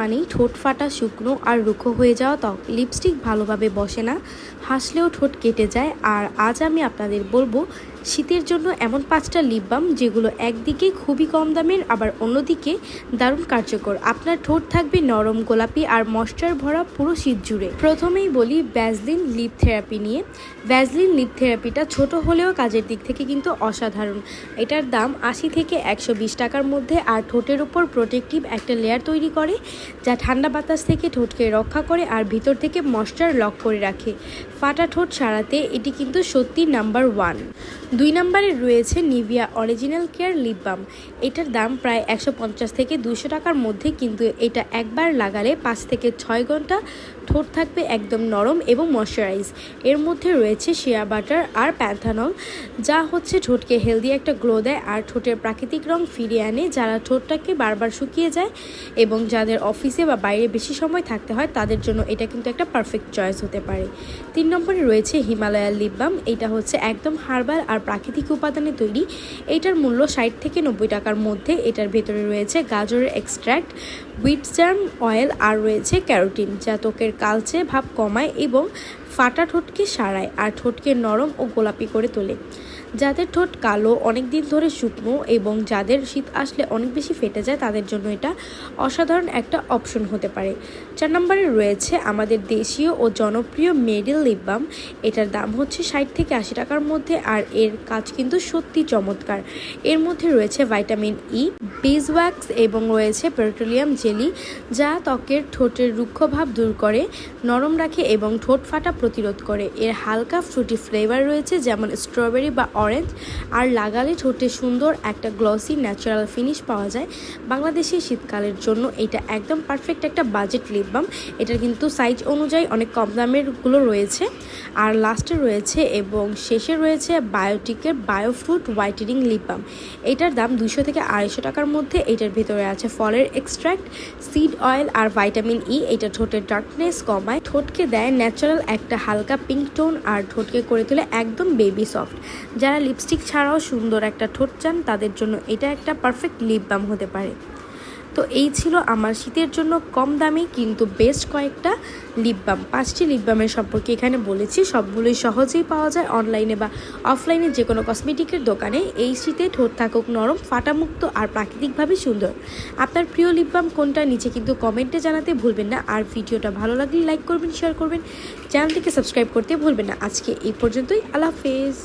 মানেই ঠোঁট ফাটা শুকনো আর রুক্ষ হয়ে যাওয়া ত্বক। লিপস্টিক ভালোভাবে বসে না, হাসলেও ঠোঁট কেটে যায়। আর আজ আমি আপনাদের বলব শীতের জন্য এমন পাঁচটা লিপ বাম যেগুলো একদিকে খুবই কম দামের, আবার অন্যদিকে দারুণ কার্যকর। আপনার ঠোঁট থাকবে নরম, গোলাপি আর ময়শ্চার ভরা পুরো শীত জুড়ে। প্রথমেই বলি ভ্যাজলিন লিপ থেরাপি নিয়ে। ভ্যাজলিন লিপ থেরাপিটা ছোট হলেও কাজের দিক থেকে কিন্তু অসাধারণ। এটার দাম আশি থেকে একশো বিশ টাকার মধ্যে আর ঠোঁটের উপর প্রোটেক্টিভ একটা লেয়ার তৈরি করে, যা ঠান্ডা বাতাস থেকে ঠোঁটকে রক্ষা করে আর ভিতর থেকে ময়শ্চার লক করে রাখে। ফাটা ঠোঁট সারাতে এটি কিন্তু সত্যি নাম্বার ওয়ান দুই নম্বরে রয়েছে Nivea original care lip balm. এটার দাম প্রায় একশো পঞ্চাশ থেকে দুশো টাকার মধ্যে, কিন্তু এটা একবার লাগালে পাঁচ থেকে ছয় ঘণ্টা ঠোঁট থাকবে একদম নরম এবং ময়শ্চারাইজ এর মধ্যে রয়েছে শিয়া বাটার আর প্যান্থানল যা হচ্ছে ঠোঁটকে হেলদি একটা গ্লো দেয় আর ঠোঁটের প্রাকৃতিক রং ফিরিয়ে আনে যারা ঠোঁটটাকে বারবার শুকিয়ে যায় এবং যাদের অফিসে বা বাইরে বেশি সময় থাকতে হয়, তাদের জন্য এটা কিন্তু একটা পারফেক্ট চয়েস হতে পারে। তিন নম্বরে রয়েছে হিমালয়ার লিপ বাম এটা হচ্ছে একদম হার্বাল আর প্রাকৃতিক উপাদানে তৈরি। এটার মূল্য ষাট থেকে নব্বই টাকার মধ্যে। এটার ভেতরে রয়েছে গাজরের এক্সট্র্যাক্ট উইটজার্ম অয়েল আর রয়েছে ক্যারোটিন যা ত্বকের কালচে ভাব কমায় এবং ফাটা ঠোঁটকে সারায় আর ঠোঁটকে নরম ও গোলাপি করে তোলে। যাদের ঠোঁট কালো অনেক দিন ধরে শুকনো এবং যাদের শীত আসলে অনেক বেশি ফেটে যায়, তাদের জন্য এটা অসাধারণ একটা অপশন হতে পারে। চার নম্বরে রয়েছে আমাদের দেশীয় ও জনপ্রিয় মেডেল লিপ বাম। এটার দাম হচ্ছে ষাট থেকে আশি টাকার মধ্যে আর এর কাজ কিন্তু সত্যি চমৎকার। এর মধ্যে রয়েছে ভাইটামিন ই, বেজওয়াক্স এবং রয়েছে পেট্রোলিয়াম জেলি, যা ত্বকের ঠোঁটের রুক্ষভাব দূর করে, নরম রাখে এবং ঠোঁট ফাটা প্রতিরোধ করে। এর হালকা ফ্রুটি ফ্লেভার রয়েছে, যেমন স্ট্রবেরি বা অরেঞ্জ। আর লাগালে ঠোঁটে সুন্দর একটা গ্লসি ন্যাচারাল ফিনিশ পাওয়া যায়। বাংলাদেশে শীতকালের জন্য এটা একদম পারফেক্ট একটা বাজেট লিপ বাম। এটার কিন্তু সাইজ অনুযায়ী অনেক কম দামেরগুলো রয়েছে। আর লাস্টে রয়েছে এবং শেষে রয়েছে বায়োটিকের বায়োফ্রুট হোয়াইটেনিং লিপ বাম। এটার দাম দুশো থেকে আড়াইশো টাকার মধ্যে। এটার ভেতরে আছে ফলের এক্সট্র্যাক্ট সিড অয়েল আর ভাইটামিন ই। এটা ঠোঁটের ডার্কনেস কমায়। ঠোঁটকে দেয় ন্যাচারাল একটা হালকা পিঙ্ক টোন আর ঠোঁটকে করে তোলে একদম বেবি সফট যারা লিপস্টিক ছাড়াও সুন্দর একটা ঠোঁট চান, তাদের জন্য এটা একটা পারফেক্ট লিপ বাম হতে পারে। তো এই ছিল আমার শীতের জন্য কম দামে কিন্তু বেস্ট কয়েকটা লিপ বাম পাঁচটি লিপ বামের সম্পর্কে এখানে বলেছি। সবগুলোই সহজেই পাওয়া যায় অনলাইনে বা অফলাইনে যে কোনো কসমেটিকের দোকানে। এই শীতে ঠোঁট থাকুক নরম, ফাটামুক্ত আর প্রাকৃতিকভাবে সুন্দর। আপনার প্রিয় লিপ বাম কোনটা নিচে কিন্তু কমেন্টে জানাতে ভুলবেন না। আর ভিডিওটা ভালো লাগলে লাইক করবেন শেয়ার করবেন। চ্যানেলটিকে সাবস্ক্রাইব করতে ভুলবেন না। আজকে এই পর্যন্তই। আল্লাহ হাফেজ।